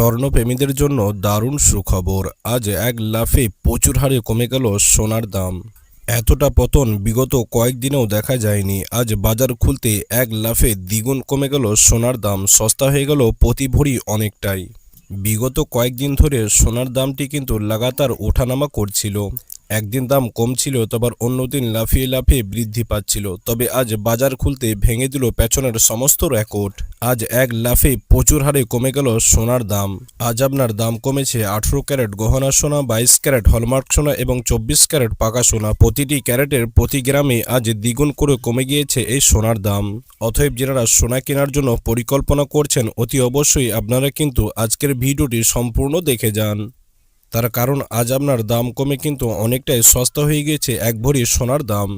স্বর্ণপ্রেমীদের জন্য দারুণ সুখবর। আজ এক লাফে প্রচুর হারে কমে গেল সোনার দাম। এতটা পতন বিগত কয়েকদিনেও দেখা যায়নি। আজ বাজার খুলতে এক লাফে দ্বিগুণ কমে গেল সোনার দাম। সস্তা হয়ে গেল প্রতি ভরি অনেকটাই। বিগত কয়েকদিন ধরে সোনার দামটি কিন্তু লাগাতার ওঠানামা করছিল। একদিন দাম কম ছিল তবে অন্যদিন লাফিয়ে লাফিয়ে বৃদ্ধি পাচ্ছিল। তবে আজ বাজার খুলতে ভেঙে দিল পেছনের সমস্ত রেকর্ড। আজ এক লাফে প্রচুর হারে কমে গেল সোনার দাম। আজ আপনার দাম কমেছে আঠেরো ক্যারেট গহনা সোনা, বাইশ ক্যারেট হলমার্ক সোনা এবং চব্বিশ ক্যারেট পাকা সোনা। প্রতিটি ক্যারেটের প্রতি গ্রামে আজ দ্বিগুণ করে কমে গিয়েছে এই সোনার দাম। অতএব যারা সোনা কেনার জন্য পরিকল্পনা করছেন, অতি অবশ্যই আপনারা কিন্তু আজকের ভিডিওটি সম্পূর্ণ দেখে যান। তার কারণ আজ আপনার দাম কমে কিন্তু অনেকটাই সস্তা হয়ে গিয়েছে এক ভরি সোনার দাম।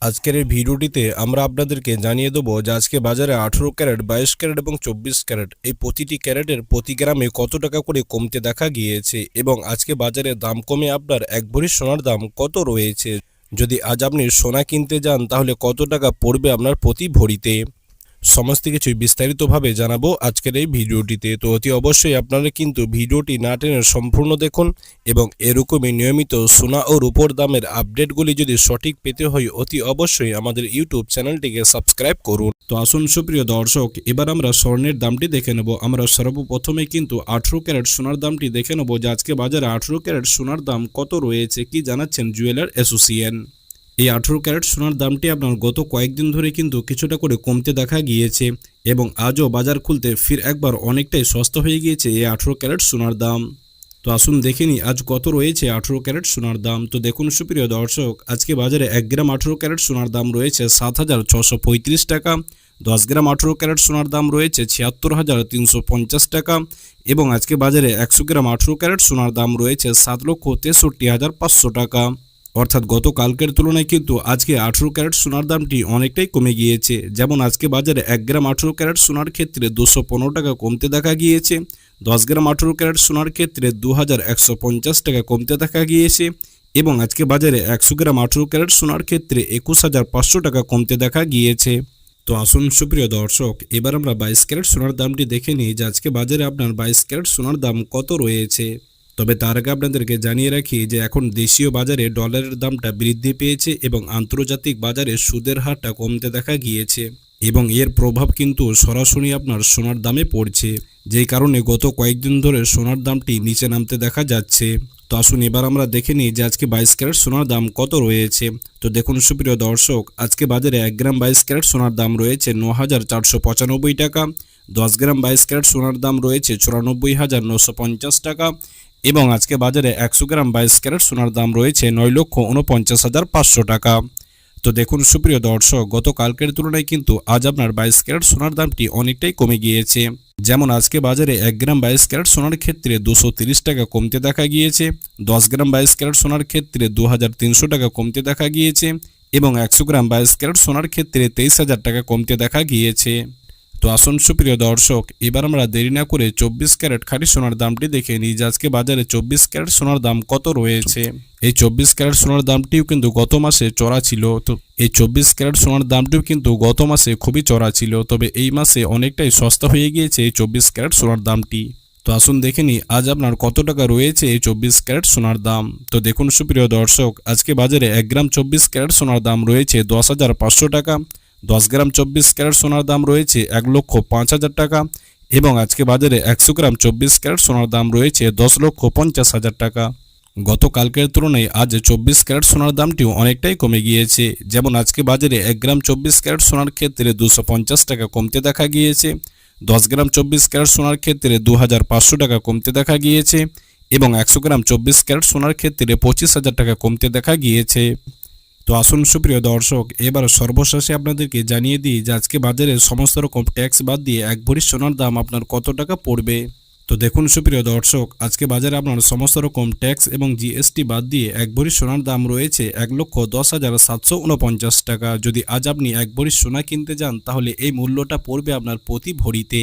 আজকের এই ভিডিওটিতে আমরা আপনাদেরকে জানিয়ে দেবো যে আজকে বাজারে আঠেরো ক্যারেট, বাইশ ক্যারেট এবং চব্বিশ ক্যারেট এই প্রতিটি ক্যারেটের প্রতি গ্রামে কত টাকা করে কমতে দেখা গিয়েছে এবং আজকে বাজারে দাম কমে আপনার এক ভরি সোনার দাম কত রয়েছে? যদি আজ আপনি সোনা কিনতে যান তাহলে কত টাকা পড়বে আপনার প্রতি ভরিতে? সমস্ত কিছুই বিস্তারিতভাবে জানাব আজকের এই ভিডিওটিতে। তো অতি অবশ্যই আপনারা কিন্তু ভিডিওটি না টেনে সম্পূর্ণ দেখুন এবং এরকমই নিয়মিত সোনা ও রূপোর দামের আপডেটগুলি যদি সঠিক পেতে হয়, অতি অবশ্যই আমাদের ইউটিউব চ্যানেলটিকে সাবস্ক্রাইব করুন। তো আসুন সুপ্রিয় দর্শক, এবার আমরা স্বর্ণের দামটি দেখে নেব। আমরা সর্বপ্রথমে কিন্তু আঠেরো ক্যারেট সোনার দামটি দেখে নেব যে আজকে বাজারে আঠেরো ক্যারেট সোনার দাম কত রয়েছে, কি জানাচ্ছেন জুয়েলার অ্যাসোসিয়েশন। এই আঠেরো ক্যারেট সোনার দামটি আপনার গত কয়েকদিন ধরে কিন্তু কিছুটা করে কমতে দেখা গিয়েছে এবং আজও বাজার খুলতে ফির একবার অনেকটাই সস্তা হয়ে গিয়েছে এই আঠেরো ক্যারেট সোনার দাম। তো আসুন দেখে নিই, আজ কত রয়েছে আঠেরো ক্যারেট সোনার দাম। তো দেখুন সুপ্রিয় দর্শক, আজকে বাজারে এক গ্রাম আঠেরো ক্যারেট সোনার দাম রয়েছে সাত হাজার ছশো পঁয়ত্রিশ টাকা, দশ গ্রাম আঠেরো ক্যারেট সোনার দাম রয়েছে ছিয়াত্তর হাজার তিনশো পঞ্চাশ টাকা এবং আজকে বাজারে একশো গ্রাম আঠেরো ক্যারেট সোনার দাম রয়েছে সাত লক্ষ তেষট্টি হাজার পাঁচশো টাকা। অর্থাৎ গতকালকের তুলনায় কিন্তু আজকে আঠেরো ক্যারেট সোনার দামটি অনেকটাই কমে গিয়েছে। যেমন আজকে বাজারে এক গ্রাম আঠেরো ক্যারেট সোনার ক্ষেত্রে দুশো টাকা কমতে দেখা গিয়েছে। দশ গ্রাম আঠেরো ক্যারেট সোনার ক্ষেত্রে দু হাজার একশো পঞ্চাশ টাকা কমতে দেখা গিয়েছে এবং আজকে বাজারে একশো গ্রাম আঠেরো ক্যারেট সোনার ক্ষেত্রে একুশ হাজার পাঁচশো টাকা কমতে দেখা গিয়েছে। তো আসুন সুপ্রিয় দর্শক, এবার আমরা বাইশ ক্যারেট সোনার দামটি দেখে নিই যে আজকে বাজারে আপনার বাইশ ক্যারেট সোনার দাম কত রয়েছে। তবে তার আগে আপনাদেরকে জানিয়ে রাখি যে এখন দেশীয় বাজারে ডলারের দামটা বৃদ্ধি পেয়েছে এবং আন্তর্জাতিক বাজারে সুদের হারটা কমতে দেখা গিয়েছে। এবং এর প্রভাব কিন্তু সরাসরি আপনার সোনার দামে পড়ছে। যেই কারণে গত কয়েকদিন ধরে সোনার দামটি নিচে নামতে দেখা যাচ্ছে। তো আসুন এবার আমরা দেখে নিই যে আজকে বাইশ ক্যারেট সোনার দাম কত রয়েছে। তো দেখুন সুপ্রিয় দর্শক, আজকে বাজারে এক গ্রাম বাইশ ক্যারেট সোনার দাম রয়েছে ন হাজার চারশো পঁচানব্বই টাকা। দশ গ্রাম বাইশ ক্যারেট সোনার দাম রয়েছে চুরানব্বই হাজার নশো পঞ্চাশ টাকা। এবং আজকে বাজারে একশো গ্রাম বাইশ ক্যারেট সোনার দাম রয়েছে নয় লক্ষ উনপঞ্চাশ হাজার পাঁচশো টাকা। তো দেখুন, সুপ্রিয় দর্শক, গতকালকের তুলনায় কিন্তু আজ আপনার বাইশ ক্যারেট সোনার দামটি অনেকটাই কমে গিয়েছে। যেমন আজকে বাজারে এক গ্রাম বাইশ ক্যারেট সোনার ক্ষেত্রে দুশো তিরিশ টাকা কমতে দেখা গিয়েছে, দশ গ্রাম বাইশ ক্যারেট সোনার ক্ষেত্রে দু হাজার তিনশো টাকা কমতে দেখা গিয়েছে এবং একশো গ্রাম বাইশ ক্যারেট সোনার ক্ষেত্রে তেইশ হাজার টাকা কমতে দেখা গিয়েছে। তো আসুন সুপ্রিয় দর্শক, এবার আমরা দেরি না করে চব্বিশ ক্যারেট খাঁটি সোনার দামটি দেখে নিই। যে আজকে বাজারে চব্বিশ ক্যারেট সোনার দাম কত রয়েছে? এই চব্বিশ ক্যারেট সোনার দামটিও কিন্তু গত মাসে চড়া ছিল। তো এই চব্বিশ ক্যারেট সোনার দামটিও কিন্তু গত মাসে খুবই চড়া ছিল। তবে এই মাসে অনেকটাই সস্তা হয়ে গিয়েছে এই চব্বিশ ক্যারেট সোনার দামটি। তো আসুন দেখে নিই, আজ আপনার কত টাকা রয়েছে এই চব্বিশ ক্যারেট সোনার দাম? তো দেখুন সুপ্রিয় দর্শক, আজকে বাজারে এক গ্রাম চব্বিশ ক্যারেট সোনার দাম রয়েছে দশ হাজার পাঁচশো টাকা। দশ গ্রাম চব্বিশ ক্যারেট সোনার দাম রয়েছে এক লক্ষ পাঁচ হাজার টাকা এবং আজকে বাজারে একশো গ্রাম চব্বিশ ক্যারেট সোনার দাম রয়েছে দশ লক্ষ পঞ্চাশ হাজার টাকা। গতকালকের তুলনায় আজ চব্বিশ ক্যারেট সোনার দামটিও অনেকটাই কমে গিয়েছে। যেমন আজকে বাজারে এক গ্রাম চব্বিশ ক্যারেট সোনার ক্ষেত্রে দুশো পঞ্চাশ টাকা কমতে দেখা গিয়েছে, দশ গ্রাম চব্বিশ ক্যারেট সোনার ক্ষেত্রে দু হাজার পাঁচশো টাকা কমতে দেখা গিয়েছে এবং একশো গ্রাম চব্বিশ ক্যারেট সোনার ক্ষেত্রে পঁচিশ হাজার টাকা কমতে দেখা গিয়েছে। তো আসুন সুপ্রিয় দর্শক, এবার সর্বশেষে আপনাদেরকে জানিয়ে দিই যে আজকে বাজারে সমস্ত রকম ট্যাক্স বাদ দিয়ে এক ভরি সোনার দাম আপনার কত টাকা পড়বে। তো দেখুন সুপ্রিয় দর্শক, আজকে বাজারে আপনার সমস্ত রকম ট্যাক্স এবং জিএসটি বাদ দিয়ে এক ভরি সোনার দাম রয়েছে এক লক্ষ দশ হাজার সাতশো উনপঞ্চাশ টাকা। যদি আজ আপনি এক ভরি সোনা কিনতে যান, তাহলে এই মূল্যটা পড়বে আপনার প্রতি ভরিতে।